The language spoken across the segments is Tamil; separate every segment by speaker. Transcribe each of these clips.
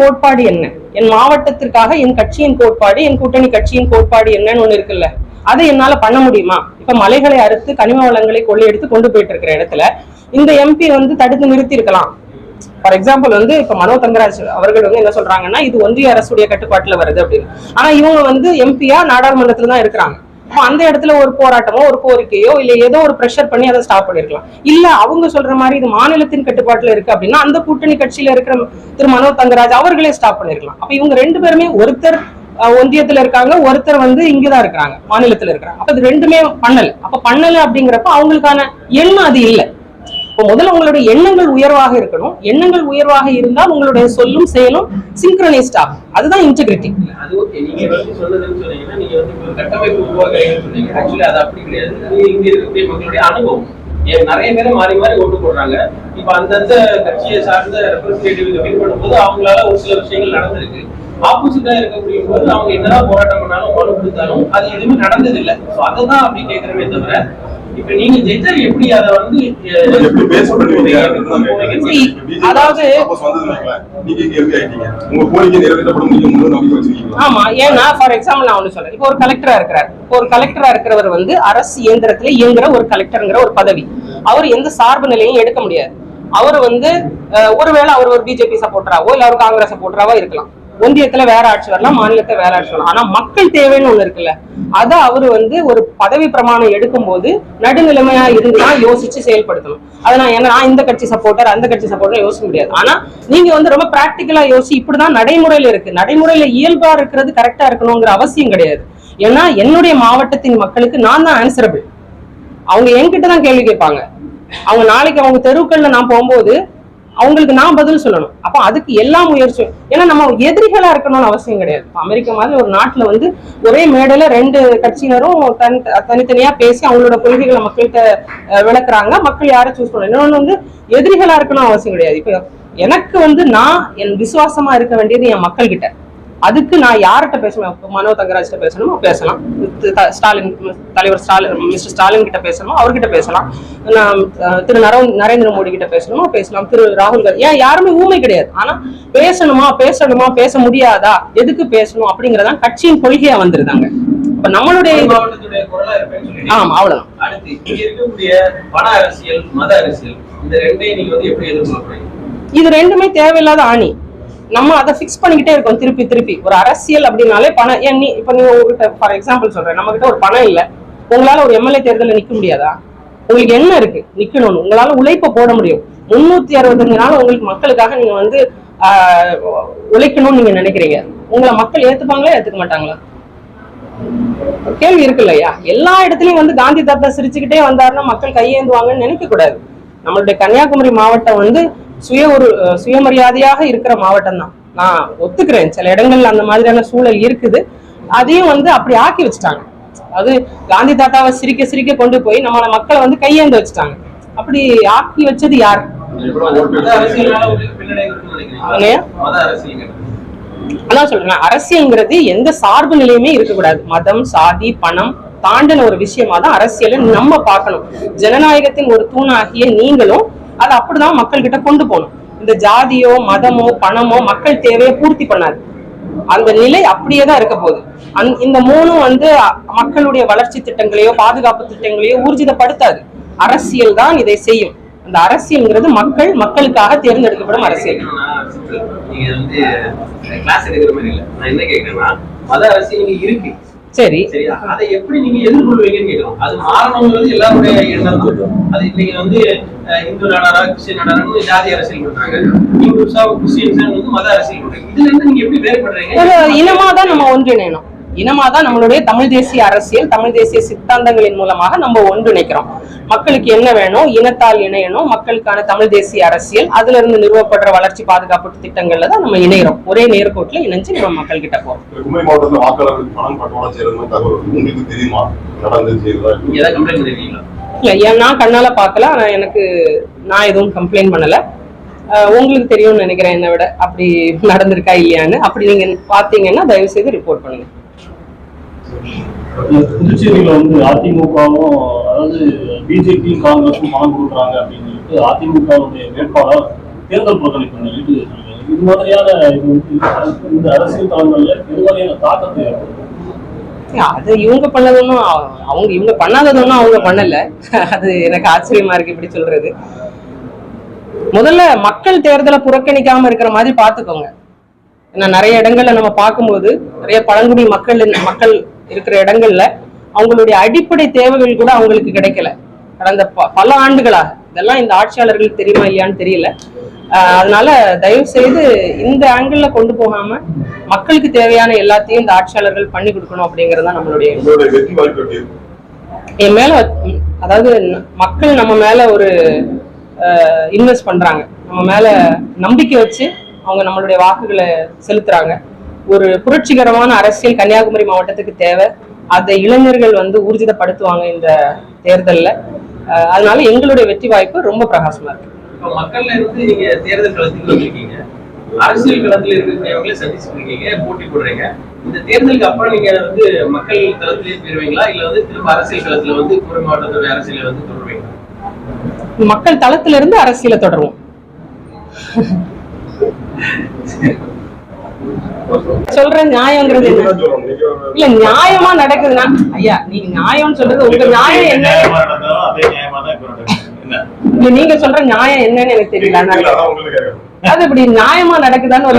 Speaker 1: கோட்பாடு என்ன? என் மாவட்டத்திற்காக என் கட்சியின் கோட்பாடு என் கூட்டணி கட்சியின் கோட்பாடு என்னன்னு ஒண்ணு இருக்குல்ல? அதை என்னால பண்ண முடியுமா? இப்ப மலைகளை அறுத்து கனிம வளங்களை கொள்ளையடித்து கொண்டு போயிட்டு இருக்கிற இடத்துல இந்த எம்பி வந்து தடுத்து நிறுத்தி இருக்கலாம் ஃபார் எக்ஸாம்பிள் வந்து இப்ப மனோ தங்கராஜ் அவர்கள் வந்து என்ன சொல்றாங்கன்னா இது ஒன்றிய அரசுடைய கட்டுப்பாட்டுல வருது அப்படின்னு. ஆனா இவங்க வந்து எம்பியா நாடாளுமன்றத்துல தான் இருக்கிறாங்க. அந்த இடத்துல ஒரு போராட்டமோ ஒரு கோரிக்கையோ இல்ல ஏதோ ஒரு ப்ரெஷர் பண்ணி அதை ஸ்டாப் பண்ணிருக்கலாம். இல்ல அவங்க சொல்ற மாதிரி இது மாநிலத்தின் கட்டுப்பாட்டுல இருக்கு அப்படின்னா அந்த கூட்டணி கட்சியில இருக்கிற திரு மனோ தங்கராஜ் அவர்களே ஸ்டாப் பண்ணிருக்கலாம். அப்ப இவங்க ரெண்டு பேருமே ஒருத்தர் ஒந்தியத்துல ஒன்றியத்துல இருக்காங்க ஒருத்தர் வந்து இங்கதான் இருக்கிறாங்க மாநிலத்துல இருக்கிறாங்க. அப்ப இது ரெண்டுமே பண்ணல. அப்ப பண்ணல அப்படிங்கிறப்ப அவங்களுக்கான எண்ணம் அது இல்லை. இப்போ முதல்ல உங்களுடைய எண்ணங்கள் உயர்வாக இருக்கணும். எண்ணங்கள் உயர்வாக இருந்தால் உங்களுடைய சொல்லும் செயலும் சிங்க்ரனைஸ்ட் ஆகும். அதுதான் இன்டெகிரிட்டி
Speaker 2: அது ஓகே நீங்க வந்து சொன்னதுன்னு சொன்னீங்கன்னா நீங்க வந்து கட்டமைப்பு உருவாக்குறீங்கன்னு சொன்னீங்க. ஆக்சுவலி அது அப்படி கிடையாது. இங்க இருக்கக்கூடிய மக்களுடைய அனுபவம். நிறைய பேர் மாறி மாறி ஓட்டு போடுறாங்க. இப்ப அந்தந்த கட்சியை சார்ந்த ரெப்ரஸன்டேட்டிவ் வின் பண்ணும்போது அவங்களால ஒரு சில விஷயங்கள் நடந்திருக்கு. ஆப்போசிட்டா இருக்கக்கூடிய போது அவங்க என்னதான் போராட்டம் பண்ணாலும் மனு கொடுத்தாலும் அது எதுவுமே நடந்தது இல்ல சோ அதை தான் அப்படி கேட்கிறமே தவிர
Speaker 1: அதாவது- ஆமா ஏன்னா ஃபார் எக்ஸாம்பிள் நான் ஒண்ணு சொல்றேன். இப்போ ஒரு கலெக்டரா இருக்கிறார். ஒரு கலெக்டரா இருக்கிறவர் வந்து அரசு இயந்திரத்துல இயங்குற ஒரு கலெக்டர்ங்கிற ஒரு பதவி. அவர் எந்த சார்பு நிலையும் எடுக்க முடியாது. அவர் வந்து ஒருவேளை அவர் ஒரு பிஜேபி சப்போர்ட்டராவோ இல்ல அவர் காங்கிரஸ் சப்போர்ட்டராவோ இருக்கலாம். ஒன்றியத்துல வேற ஆட்சி வரலாம் மாநிலத்துல வேற ஆட்சி வரலாம். ஆனா மக்கள் தேவைன்னு ஒண்ணு இருக்குல்ல அத அவரு வந்து ஒரு பதவி பிரமாணம் எடுக்கும் போது நடுநிலைமையா இருந்துதான் யோசிச்சு செயல்படுத்தணும். அதை நான் நான் இந்த கட்சி சப்போர்ட்டர் அந்த கட்சி சப்போர்ட்டர் யோசிக்க முடியாது. ஆனா நீங்க வந்து ரொம்ப பிராக்டிக்கலா யோசி இப்படிதான் நடைமுறையில இருக்கு. நடைமுறையில இயல்பா இருக்கிறது கரெக்டா இருக்கணுங்கிற அவசியம் கிடையாது. ஏன்னா என்னுடைய மாவட்டத்தின் மக்களுக்கு நான் தான் ஆன்சரபிள் அவங்க என்கிட்ட தான் கேள்வி கேட்பாங்க. அவங்க நாளைக்கு அவங்க தெருக்கள்ல நான் போகும்போது அவங்களுக்கு நான் பதில் சொல்லணும். அப்ப அதுக்கு எல்லா முயற்சியும் ஏன்னா நம்ம எதிரிகளா இருக்கணும்னு அவசியம் கிடையாது. அமெரிக்கா மாதிரி ஒரு நாட்டுல வந்து ஒரே மேடையில ரெண்டு கட்சியினரும் தனி தனித்தனியா பேசி அவங்களோட கொள்கைகளை மக்கள்கிட்ட விளக்குறாங்க. மக்கள் யாரை சூஸ் பண்ணணும்? இன்னொன்னு வந்து எதிரிகளா இருக்கணும் அவசியம் கிடையாது. இப்ப எனக்கு வந்து நான் என் விசுவாசமா இருக்க வேண்டியது என் மக்கள்கிட்ட. அதுக்கு நான் யார்கிட்ட பேசணும்? மனோ தங்கராஜ்கிட்ட பேசணுமோ? பேசலாம். ஸ்டாலின் தலைவர் ஸ்டாலின் மிஸ்டர் ஸ்டாலின் கிட்ட பேசணுமோ? அவர்கிட்ட பேசலாம். நான் திரு நரோ நரேந்திர மோடி கிட்ட பேசணுமோ? பேசலாம். திரு ராகுல் காந்தி ஏன் யாருமே ஊமை கிடையாது. ஆனா பேசணுமா? பேசணுமா? பேச முடியாதா? எதுக்கு பேசணும்? அப்படிங்கறதான் கட்சியின் கொள்கையா வந்துருதாங்க. இப்ப நம்மளுடைய. ஆமா அவ்வளவுதான்.
Speaker 2: அடுத்து இருக்கக்கூடிய பண அரசியல் மத அரசியல் இந்த ரெண்டையும் நீங்க வந்து எப்படி எதிர்கொள்றீங்க
Speaker 1: இது ரெண்டுமே தேவையில்லாத ஆணி. நம்ம அதை ஃபிக்ஸ் பண்ணிக்கிட்டே இருக்கோம் திருப்பி திருப்பி. ஒரு அரசியல் அப்படின்னாலே பணம். ஏன் நீ இப்போ நீ உங்ககிட்ட ஃபார் எக்ஸாம்பிள் சொல்றேன். நம்ம கிட்ட ஒரு பணம் இல்ல. உங்களால ஒரு எம்எல்ஏ தேர்தலில் நிக்க முடியாதா? உங்களுக்கு என்ன இருக்கு? நிக்கணும்னு. உங்களால உழைப்ப போட முடியும். முன்னூத்தி அறுபத்தஞ்சு நாள் உங்களுக்கு மக்களுக்காக நீங்க வந்து ஆஹ், உழைக்கணும்னு நீங்க நினைக்கிறீங்க. உங்களை மக்கள் ஏத்துப்பாங்களா ஏத்துக்க மாட்டாங்களா? கேள்வி இருக்கு இல்லையா? எல்லா இடத்துலயும் வந்து காந்தி தாத்தா சிரிச்சுக்கிட்டே வந்தாருன்னா மக்கள் கையேந்துவாங்கன்னு நினைக்க கூடாது. நம்மளுடைய கன்னியாகுமரி மாவட்டம் வந்து சுய ஒரு சுயமரியாதையாக இருக்கிற மாவட்டம் தான் நான் ஒத்துக்கிறேன். சில இடங்கள்ல அந்த மாதிரியான சூழல் இருக்குது. அதையும் வந்து அப்படி ஆக்கி வச்சுட்டாங்க. அது காந்தி தாத்தாவை சிரிக்க சிரிக்க கொண்டு போய் நம்மள மக்களை வந்து கையேந்து வச்சுட்டாங்க. அப்படி ஆக்கி வச்சது யார்? அதான் சொல்றேன். அரசியல்ங்கிறது எந்த சார்பு நிலையுமே இருக்கக்கூடாது. மதம் சாதி பணம் தாண்டின ஒரு விஷயமா தான் அரசியலை நம்ம பார்க்கணும். ஜனநாயகத்தின் ஒரு தூணாகிய நீங்களும் அதை அப்படிதான் மக்கள் கிட்ட கொண்டு போகணும். இந்த ஜாதியோ மதமோ பணமோ மக்கள் தேவையை பூர்த்தி பண்ணாது. அந்த நிலை அப்படியே தான் இருக்க போகுது. அந் இந்த மூணும் வந்து மக்களுடைய வளர்ச்சி திட்டங்களையோ பாதுகாப்பு திட்டங்களையோ ஊர்ஜிதப்படுத்தாது. அரசியல் தான் இதை செய்யும். அந்த அரசியல்ங்கிறது மக்கள் மக்களுக்காக தேர்ந்தெடுக்கப்படும் அரசியல்.
Speaker 2: நீங்க வந்து கிளாஸ் எடுக்கிற மாதிரி இல்ல. நான் என்ன கேக்குறேன்னா மத அரசியல் இருக்கு.
Speaker 1: சரி.
Speaker 2: அதை எப்படி நீங்க எதிர்கொள்வீங்கன்னு கேட்கணும் அது மாறணுங்கிறது எல்லாருடைய எண்ணம். அது இன்னைக்கு வந்து இந்து நாடாரா கிறிஸ்டின் நாடாரா ஜாதி அரசியல் பண்றாங்க. இந்துஸா கிறிஸ்டியன்ஸ் வந்து மத அரசியல் பண்றாங்க. இதுல இருந்து நீங்க எப்படி வேறுபடுறீங்க?
Speaker 1: இனமா தான் நம்ம ஒன்றிணையணும். இனமா தான் நம்மளுடைய தமிழ் தேசிய அரசியல் தமிழ் தேசிய சித்தாந்தங்களின் மூலமாக நம்ம ஒன்றிணைக்கிறோம். மக்களுக்கு என்ன வேணும்? இனத்தால் இணையணும். மக்களுக்கான தமிழ் தேசிய அரசியல். அதுல இருந்து நிறுவப்படுற வளர்ச்சி பாதுகாப்பு திட்டங்கள்ல தான் நம்ம இணைகிறோம். ஒரே நேர்கோட்டுல இணைஞ்சு நம்ம மக்கள் கிட்ட போறோம்
Speaker 3: குமரி மாவட்டத்துல பணம் தகவல். உங்களுக்கு தெரியுமா? நடந்து செய்யறதா?
Speaker 2: நீங்க ஏதாவது கம்ப்ளைண்ட் பண்ணிருக்கீங்களா?
Speaker 1: இல்ல ஏன் நான் கண்ணால பார்க்கல. ஆனா எனக்கு நான் எதுவும் கம்ப்ளைண்ட் பண்ணல. உங்களுக்கு தெரியும்னு நினைக்கிறேன் என்னை விட. அப்படி நடந்திருக்கா இல்லையான்னு. அப்படி நீங்க பாத்தீங்கன்னா தயவு செய்து ரிப்போர்ட் பண்ணுங்க.
Speaker 4: புதுச்சேரியில வந்து அதிமுகவும் அதாவது பிஜேபியும் காங்கிரஸும் பணம் கொடுக்குறாங்க அப்படின்னு சொல்லிட்டு அதிமுகவுடைய வேட்பாளர் தேர்தல் புறக்கணிப்பு பண்ணிட்டு இது மாதிரியான இது இந்த அரசியல் தளங்கள்ல இது மாதிரியான தாக்கத்தை ஏற்படுத்தும்
Speaker 1: அது இவங்க பண்ணதும் அவங்க இவங்க பண்ணாததும் அவங்க பண்ணல. அது எனக்கு ஆச்சரியமா இருக்கு இப்படி சொல்றது. முதல்ல மக்கள் தேர்தலை புறக்கணிக்காம இருக்கிற மாதிரி பாத்துக்கோங்க ஏன்னா நிறைய இடங்கள்ல நம்ம பார்க்கும்போது நிறைய பழங்குடி மக்கள் மக்கள் இருக்கிற இடங்கள்ல அவங்களுடைய அடிப்படை தேவைகள் கூட அவங்களுக்கு கிடைக்கல. கடந்த பல ஆண்டுகளாக. இதெல்லாம் இந்த ஆட்சியாளர்களுக்கு தெரியுமா இல்லையான்னு தெரியல. அதனால தயவு செய்து இந்த ஆங்கிள் கொண்டு போகாம மக்களுக்கு தேவையான எல்லாத்தையும் இந்த ஆட்சியாளர்கள் பண்ணி கொடுக்கணும் அப்படிங்கறது நம்மளுடைய என் மேல அதாவது மக்கள் நம்ம மேல ஒரு இன்வெஸ்ட் பண்றாங்க. நம்ம மேல நம்பிக்கை வச்சு அவங்க நம்மளுடைய வாக்குகளை செலுத்துறாங்க. ஒரு புரட்சிகரமான அரசியல் கன்னியாகுமரி மாவட்டத்துக்கு தேவை. அதை இளைஞர்கள் வந்து ஊர்ஜிதப்படுத்துவாங்க இந்த தேர்தல்ல. அதனால எங்களுடைய வெற்றி வாய்ப்பு ரொம்ப பிரகாசமா இருக்கு.
Speaker 2: மக்கள்ல இருந்து நீங்க தேர்தல் களத்துக்கு வந்திருக்கீங்க. அரசியல் களத்துல இருக்கிறவங்களே சந்திச்சுட்டு இருக்கீங்க போட்டி போடுறீங்க. இந்த தேர்தலுக்கு அப்புறம் நீங்க வந்து மக்கள் களத்திலேயே போயிருவீங்களா? இல்ல வந்து திரும்ப அரசியல் களத்துல வந்து குறை மாவட்டத்தோட அரசியல வந்து தொடருவீங்களா?
Speaker 1: மக்கள் தளத்துல இருந்து அரசியலை தொடருவோம். சொல்ற நியாயங்கிறது என்ன? இல்ல நியாயமா நடக்குதுன்னா ஐயா நீங்க நியாயம்னு சொல்றது உங்க நியாயம் என்ன? இல்ல நீங்க சொல்ற நியாயம் என்னன்னு எனக்கு தெரியல. அது இப்படி நியாயமா நடக்குதான்னு ஒரு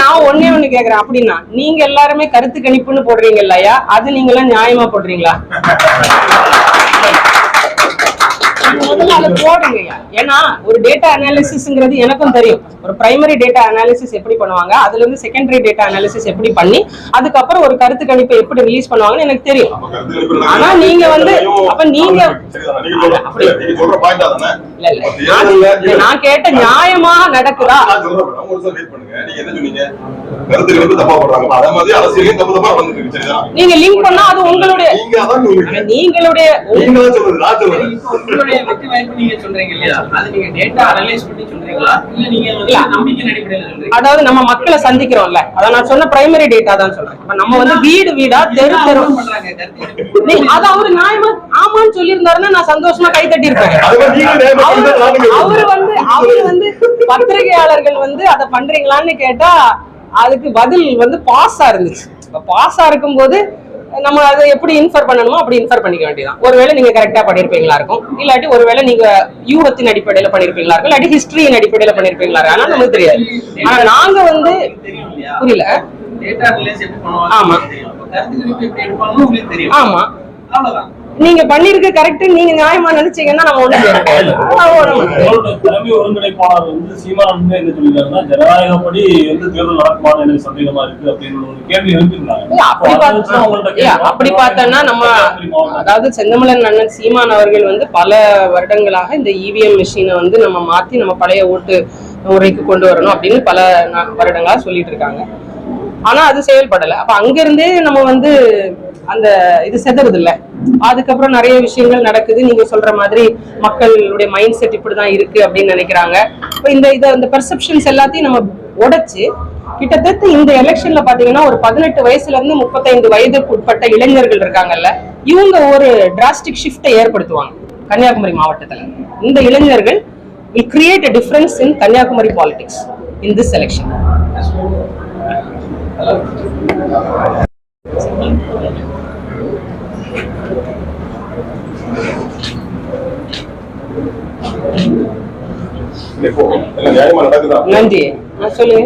Speaker 1: நான் ஒண்ணே ஒண்ணு கேக்குறேன் அப்படின்னா நீங்க எல்லாருமே கருத்து கணிப்புன்னு போடுறீங்கல்ல ஐயா? அது நீங்க எல்லாம் நியாயமா போடுறீங்களா? முதல்ல அதை ஏன்னா ஒரு டேட்டா அனாலிசிஸ்ங்கிறது எனக்கும் தெரியும். ஒரு பிரைமரி டேட்டா அனாலிசிஸ் எப்படி பண்ணுவாங்க அதுல இருந்து செகண்டரி டேட்டா அனாலிசிஸ் எப்படி பண்ணி அதுக்கப்புறம் ஒரு கருத்து கணிப்பை எப்படி ரிலீஸ் பண்ணுவாங்கன்னு எனக்கு தெரியும். ஆனா. நீங்க வந்து- அப்ப நீங்க-
Speaker 3: இல்ல?
Speaker 1: இல்ல. நான் கேட்ட நியாயமா நடக்குதா.
Speaker 3: நீங்க
Speaker 1: லிங்க் பண்ணா அது உங்களுடைய. நீங்களுடைய
Speaker 3: நீங்க தான் சொல்றது, நான் சொல்றேன்.
Speaker 2: இப்ப உங்களுடைய வெற்றி வாய்ப்பு நீங்க சொல்றீங்க இல்லையா? அது நீங்க டேட்டா அனலைஸ் பண்ணி சொல்றீங்களா? இல்ல நீங்க வந்து
Speaker 1: இல்ல.
Speaker 2: நம்பிக்கை அடிப்படையில சொல்றீங்க?
Speaker 1: அதாவது நம்ம மக்களை சந்திக்கிறோம்ல. அதான் நான் சொன்ன பிரைமரி டேட்டா தான் சொல்றேன். நம்ம வந்து வீடு வீடா தெரு தெரு. அது அவரு நியாயமா ஆமான்னு சொல்லியிருந்தாருன்னா நான் சந்தோஷமா கை தட்டி இருப்பேன் அவரு வந்து அவரு வந்து பத்திரிகையாளர்கள் வந்து அதை பண்றீங்களான்னு கேட்டா அதுக்கு பதில் வந்து பாஸா இருந்துச்சு. இப்ப பாஸா இருக்கும்போது நம்ம அதை எப்படி இன்ஃபர் பண்ணணுமோ அப்படி இன்ஃபர் பண்ணிக்க வேண்டியதான் ஒருவேளை நீங்க கரெக்டா பண்ணிருப்பீங்களா இருக்கும். இல்லாட்டி ஒருவேளை நீங்க யூகத்தின் அடிப்படையில பண்ணிருப்பீங்களா இருக்கும். இல்லாட்டி ஹிஸ்டரியின் அடிப்படையில பண்ணிருப்பீங்களா இருக்கும். ஆனா நமக்கு தெரியாது. ஆனா நாங்க வந்து புரியல. ஆமா. ஆமா.
Speaker 2: அவ்வளவுதான்.
Speaker 1: நீங்க பண்ணிருக்க கரெக்ட் நீங்க நியாயமா நினைச்சீங்கன்னா நம்ம ஒண்ணு
Speaker 4: ஒருங்கிணைப்பாளர் வந்து சீமான் வந்து என்ன சொல்லியிருக்காருன்னா ஜனநாயகப்படி வந்து தேர்தல் நடக்குமான்னு எனக்கு சந்தேகமா இருக்கு அப்படின்னு ஒரு கேள்வி எழுப்பியிருந்தாங்க
Speaker 1: இல்ல, அப்படி பார்த்தோம்னா நம்ம. அதாவது செந்தமிழன் அண்ணன் சீமான் அவர்கள் வந்து பல வருடங்களாக இந்த இவிஎம் மிஷினை வந்து நம்ம மாத்தி நம்ம பழைய ஓட்டு முறைக்கு கொண்டு வரணும் அப்படின்னு பல வருடங்களா சொல்லிட்டு இருக்காங்க ஆனா அது செயல்படல. அப்ப அங்க இருந்தே நம்ம வந்து அந்த இது செதறுது இல்ல அதுக்கப்புறம் நிறைய விஷயங்கள் நடக்குது. நீங்க சொல்ற மாதிரி மக்களுடைய மைண்ட் செட் இப்படிதான் இருக்கு அப்படின்னு நினைக்கிறாங்க. இந்த இதை இந்த பெர்செப்ஷன்ஸ் எல்லாத்தையும் நம்ம உடைச்சு கிட்டத்தட்ட இந்த எலெக்ஷன்ல பாத்தீங்கன்னா ஒரு பதினெட்டு வயசுல இருந்து முப்பத்தைந்து வயதுக்கு உட்பட்ட இளைஞர்கள் இருக்காங்கல்ல இவங்க ஒரு டிராஸ்டிக் ஷிஃப்டை ஏற்படுத்துவாங்க கன்னியாகுமரி மாவட்டத்துல. இந்த இளைஞர்கள் will create a difference in Kanyakumari politics in this election
Speaker 3: இப்போ,
Speaker 1: நன்றி. சொல்லுங்க.